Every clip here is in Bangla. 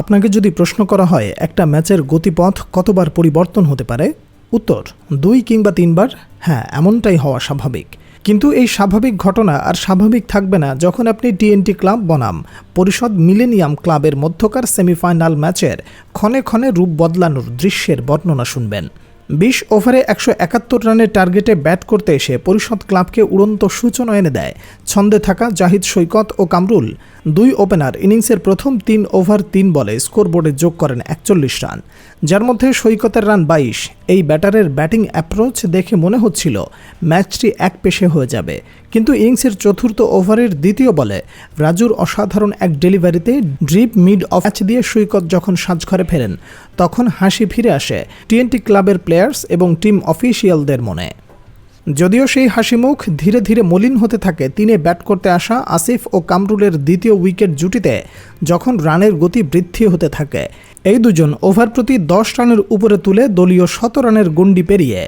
আপনাকে যদি প্রশ্ন করা হয়, একটা ম্যাচের গতিপথ কতবার পরিবর্তন হতে পারে? উত্তর, দুই কিংবা তিনবার হ্যাঁ এমনটাই হওয়া স্বাভাবিক। কিন্তু এই স্বাভাবিক ঘটনা আর স্বাভাবিক থাকবে না যখন আপনি টিএনটি ক্লাব বনাম। পরিষদ মিলেনিয়াম ক্লাবের মধ্যকার সেমিফাইনাল ম্যাচের ক্ষণে ক্ষণে রূপ বদলানোর দৃশ্যের বর্ণনা শুনবেন। বিশ ওভারে একশো একাত্তর রানের টার্গেটে ব্যাট করতে এসে পরিষদ ক্লাবকে উড়ন্ত সূচনা এনে দেয়। ছন্দে থাকা জাহিদ সৈকত ও কামরুল দুই ওপেনার ইনিংসের প্রথম তিন ওভার তিন বলে স্কোরবোর্ডে যোগ করেন একচল্লিশ রান। যার মধ্যে সৈকতের রান বাইশ। এই ব্যাটারের ব্যাটিং অ্যাপ্রোচ দেখে মনে হচ্ছিল ম্যাচটি এক পেশে হয়ে যাবে। কিন্তু ইনিংসের চতুর্থ ওভারের দ্বিতীয় বলে রাজুর অসাধারণ এক ডেলিভারিতে ড্রিপ মিড অফ ম্যাচ দিয়ে সৈকত যখন সাজঘরে ফেরেন, তখন হাসি ফিরে আসে টিএনটি ক্লাবের প্লেয়ার্স এবং টিম অফিসিয়ালদের মনে। যদিও সেই হাসিমুখ ধীরে ধীরে মলিন হতে থাকে, তিনে ব্যাট করতে আসা আসিফ ও কামরুলের দ্বিতীয় উইকেট জুটিতে যখন রানের গতি বৃদ্ধি হতে থাকে। এই দুজন ওভার প্রতি দশ রানের উপরে তুলে দলীয় শত রানের গণ্ডি পেরিয়ে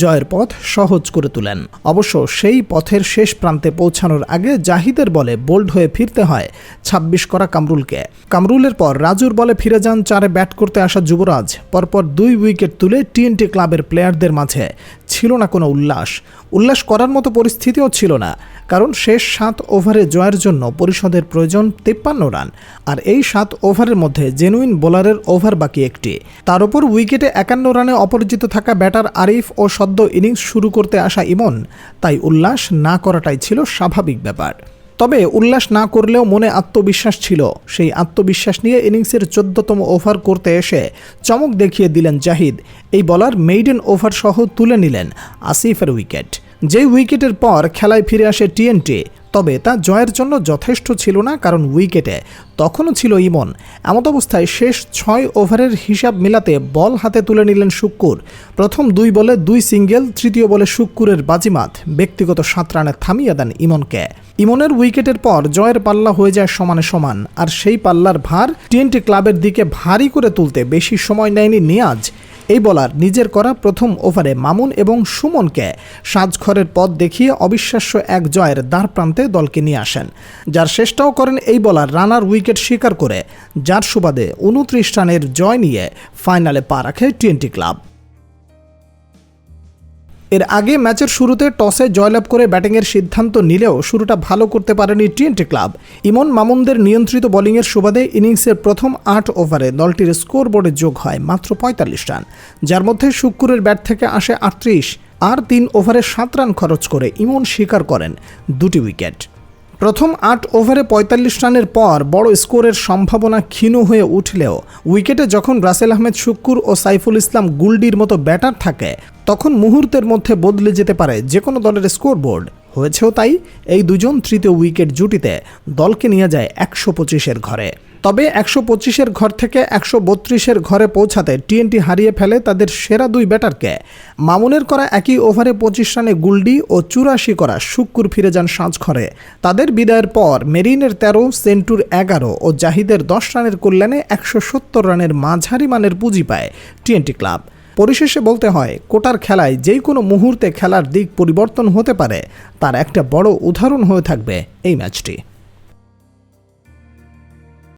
জয়ের পথ সহজ করে তোলেন। অবশ্য সেই পথের শেষ প্রান্তে পৌঁছানোর আগে জাহিদের বলে বোল্ড হয়ে ফিরতে হয় ২৬ করা কামরুলকে। কামরুলের পর রাজুর বলে ফিরে যান চারে ব্যাট করতে আসা যুবরাজ। পরপর দুই উইকেট তুলে টিএনটি ক্লাবের প্লেয়ারদের মাঝে ছিল না কোনো উল্লাস। উল্লাস করার মতো পরিস্থিতিও ছিল না। কারণ শেষ সাত ওভারে জয়ের জন্য পরিষদের প্রয়োজন তেপ্পান্ন রান। আর এই সাত ওভারের মধ্যে জেনুইন বোলারের ওভার বাকি একটি। তার উপর উইকেটে একান্ন রানে অপরাজিত থাকা ব্যাটার আরিফ ও সদ্য ইনিংস শুরু করতে আসা ইমন। তাই উল্লাস না করাটাই ছিল স্বাভাবিক ব্যাপার। তবে উল্লাস না করলেও মনে আত্মবিশ্বাস ছিল। সেই আত্মবিশ্বাস নিয়ে ইনিংসের চোদ্দতম ওভার করতে এসে চমক দেখিয়ে দিলেন জাহিদ। এই বলার মেইডেন ওভার সহ তুলে নিলেন আসিফের উইকেট। যেই উইকেটের পর খেলায় ফিরে আসে টিএনটি তবে তা জয়ের জন্য যথেষ্ট ছিল না কারণ উইকেটে তখনও ছিল ইমন। এমত অবস্থায় শেষ ছয় ওভারের হিসাব মিলাতে বল হাতে তুলে নিলেন শুক্কুর। প্রথম দুই বলে দুই সিঙ্গেল, তৃতীয় বলে শুক্কুরের বাজিমাত। ব্যক্তিগত সাত রানে থামিয়ে দেন ইমনকে। ইমনের উইকেটের পর জয়ের পাল্লা হয়ে যায় সমানে সমান। আর সেই পাল্লার ভার টিএনটি ক্লাবের দিকে ভারী করে তুলতে বেশি সময় নেয়নি নিয়াজ। এই বলার নিজের করা প্রথম ওভারে মামুন এবং সুমনকে সাজঘরের পথ দেখিয়ে অবিশ্বাস্য এক জয়ের দ্বার প্রান্তে দলকে নিয়ে আসেন। যার শেষটাও করেন এই বলার রানার উইকেট স্বীকার করে, যার সুবাদে উনত্রিশ রানের জয় নিয়ে ফাইনালে পা রাখে টোয়েন্টি ক্লাব। এর আগে ম্যাচের শুরুতে টসে জয়লাভ করে ব্যাটিংয়ের সিদ্ধান্ত নিলেও শুরুটা ভালো করতে পারেনি টিএনটি ক্লাব। ইমন মামুনদের নিয়ন্ত্রিত বোলিংয়ের সুবাদে ইনিংসের প্রথম আট ওভারে দলটির স্কোর বোর্ডে যোগ হয় মাত্র পঁয়তাল্লিশ রান, যার মধ্যে শুক্কুরের ব্যাট থেকে আসে আটত্রিশ, আর তিন ওভারে সাত রান খরচ করে ইমন স্বীকার করেন দুটি উইকেট। প্রথম আট ওভারে পঁয়তাল্লিশ রানের পর বড় স্কোরের সম্ভাবনা ক্ষীণ হয়ে উঠলেও উইকেটে যখন রাসেল আহমেদ শুক্কুর ও সাইফুল ইসলাম গুলডির মতো ব্যাটার থাকে, তখন মুহূর্তের মধ্যে বদলে যেতে পারে যে কোনো দলের স্কোরবোর্ড। হয়েছেও তাই, এই দুজন তৃতীয় উইকেট জুটিতে দলকে নিয়ে যায় একশো পঁচিশের ঘরে। তবে একশো পঁচিশের ঘর থেকে একশো বত্রিশের ঘরে পৌঁছাতে টিএনটি হারিয়ে ফেলে তাদের সেরা দুই ব্যাটারকে। মামুনের করা একই ওভারে পঁচিশ রানে গুলডি ও চুরাশি করা শুক্কুর ফিরে যান সাজঘরে তাদের বিদায়ের পর মেরিনের তেরো, সেন্টুর এগারো ও জাহিদের দশ রানের কল্যাণে একশো সত্তর রানের মাঝারি মানের পুঁজি পায় টিএনটি ক্লাব। পরিশেষে বলতে হয়, কোটার খেলায় যেই কোনো মুহূর্তে খেলার দিক পরিবর্তন হতে পারে। তার একটা বড় উদাহরণ হয়ে থাকবে এই ম্যাচটি।